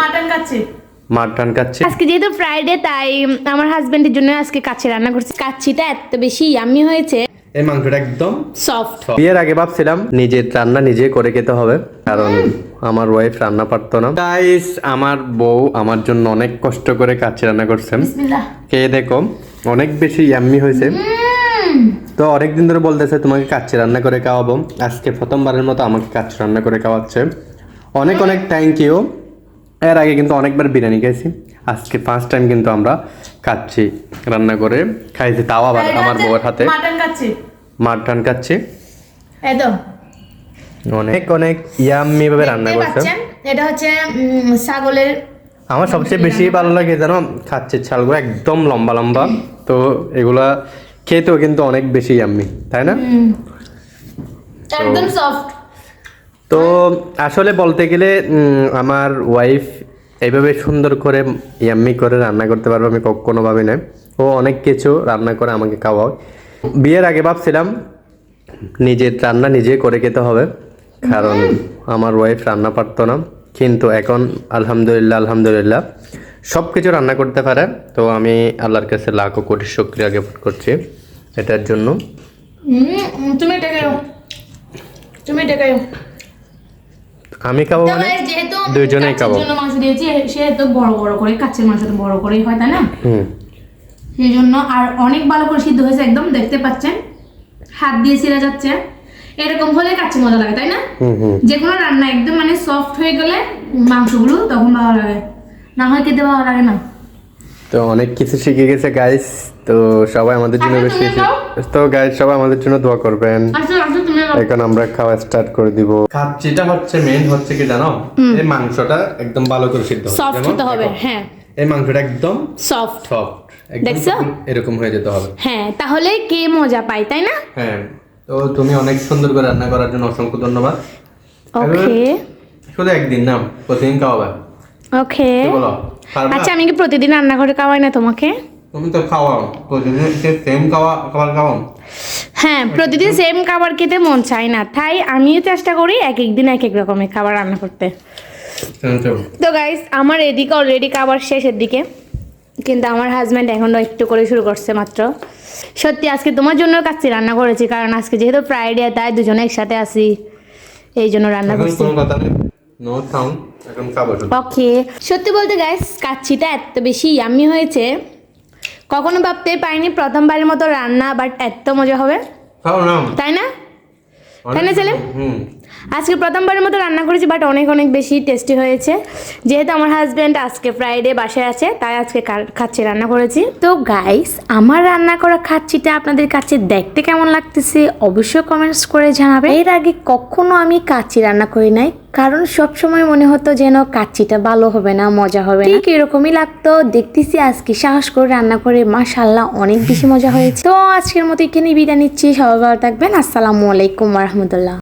Mutton কাচ্ছি mutton কাচ্ছি আজকে যেহেতু Friday তাই আমার হাজবেন্ডের জন্য আজকে কাচ্চি রান্না করছি। কাচ্চিটা এত বেশি ইয়ামি হয়েছে। এই মাংসটা একদম সফট বিয়ের আগে ভাবছিলাম নিজের রান্না নিজে করে খেতে হবে কারণ আমার ওয়াইফ রান্না পারতো না। গাইস আমার বউ আমার জন্য অনেক কষ্ট করে কাচ্চি রান্না করছেন বিসমিল্লাহ। খেয়ে দেখো অনেক বেশি ইয়াম্মি হয়েছে। তো অনেকদিন ধরে বলতেছে তোমাকে কাচ্চি রান্না করে খাওয়াবো। আজকে প্রথমবারের মতো আমাকে কাচ্চি রান্না করে খাওয়াচ্ছে। অনেক অনেক থ্যাংক ইউ এর আগে কিন্তু অনেকবার বিরিয়ানি খাইছি। আজকে ফার্স্ট টাইম কিন্তু আমরা কাচ্চি রান্না করে খাইছি। তাও আবার আমার বউয়ের হাতে। মাটন কাচ্ছি মাটন কাচ্ছি একদম। অনেক। অনেক ইয়াম্মি ভাবে রান্না করছে। এটা হচ্ছে ছাগলের আমার সবচেয়ে বেশি ভালো লাগে জানো খাচ্ছির ছালগুলো একদম লম্বা লম্বা। তো এগুলা খেতেও কিন্তু অনেক বেশি ইয়াম্মি তাই না? একদম সফট তো আসলে বলতে গেলে আমার ওয়াইফ এইভাবে সুন্দর করে ইয়াম্মি করে রান্না করতে পারবে আমি কখনো ভাবি না ও অনেক কিছু রান্না করে আমাকে খাওয়াও বিয়ের আগে ভাবছিলাম নিজের রান্না নিজে করে খেতে হবে, কারণ আমার ওয়াইফ রান্না পারতো না। কিন্তু এখন আলহামদুলিল্লাহ আলহামদুলিল্লাহ সব কিছু রান্না করতে পারে। তো আমি আল্লাহর কাছে লাখো কোটি শুক্রিয়া জ্ঞাপন করছি এটার জন্য। তুমি তুমি আমি খাব মানে? দুইজনেই খাব। জন্য মাংস দিয়েছি সেহেতু বড় বড় করে কাচ্চের মাংস তো বড় করেই হয় তাই না? হুম। সেই জন্য আর অনেক ভালো করে সিদ্ধ হয়েছে একদম দেখতে পাচ্ছেন? হাত দিয়ে ছিঁড়ে যাচ্ছে। এরকম হলে কাচ্চি মজা লাগে তাই না? যে কোনো রান্না একদম মানে সফট হয়ে গেলে মাংসগুলো তখন ভালো লাগে। না হয় খেতে ভালো লাগে না। তো অনেক কিছু শিখে গেছে গাইস তো সবাই আমাদের জন্য আচ্ছা, বেশি তো গাইস সবাই আমাদের জন্য দোয়া করবেন। এখন আমরা খাওয়া স্টার্ট করে দিব। খাচ্ছিটা হচ্ছে মেইন হচ্ছে কি জানো? এই মাংসটা একদম ভালো করে সিদ্ধ হবে। সফট হতে হবে হ্যাঁ। এই মাংসটা একদম সফট সফট দেখছ? এরকম হয়ে যেতে হবে। হ্যাঁ তাহলে কে মজা পায় তাই না? হ্যাঁ তো তুমি অনেক সুন্দর করে রান্না করার জন্য অসংখ্য ধন্যবাদ। ওকে শুধু একদিন না প্রতিদিন খাওয়াবে। ওকে বলো? আচ্ছা আমি কি প্রতিদিন রান্না করে খাওয়াই না তোমাকে? তুমি তো খাওয়াও। প্রতিদিন সেম খাওয়া খাবার খাওয়াও হ্যাঁ প্রতিদিন সেম খাবার খেতে মন চায় না। তাই আমিও চেষ্টা করি এক এক দিন এক এক রকমের খাবার রান্না করতে। তো গাইস আমার এদিকে অলরেডি খাবার শেষের দিকে। কিন্তু আমার হাজব্যান্ড এখনও একটু করে শুরু করছে মাত্র। সত্যি আজকে তোমার জন্য কাচ্চি রান্না করেছি কারণ আজকে যেহেতু ফ্রাইডে তাই দুজনে একসাথে আসি এই জন্য রান্না করছি। ওকে সত্যি বলতে গাইস কাচ্চিটা এত বেশি ইয়ামি হয়েছে। কখনো ভাবতে পারিনি প্রথমবারের মতো রান্না বাট এত মজা হবে। তাই না? তাই না ছেলে? হুম। আজকে প্রথমবারের মতো রান্না করেছি বাট অনেক অনেক বেশি টেস্টি হয়েছে। যেহেতু আমার হাজব্যান্ড আজকে ফ্রাইডে বাসায় আছে তাই আজকে খাচ্ছি রান্না করেছি। তো গাইস আমার রান্না করা খাচ্ছিটা আপনাদের কাছে দেখতে কেমন লাগতেছে অবশ্যই কমেন্টস করে জানাবে এর আগে কখনো আমি কাচ্চি রান্না করি নাই কারণ সব সময় মনে হতো যেন কাচ্চিটা ভালো হবে না, মজা হবে ঠিক এরকমই লাগতো। দেখতেছি আজকে সাহস করে রান্না করে মাশাল্লাহ অনেক বেশি মজা হয়েছে। তো আজকের মতো এখানে বিদায় নিচ্ছি। সবাই ভালো থাকবেন। আসসালামু আলাইকুম রহমতুল্লাহ।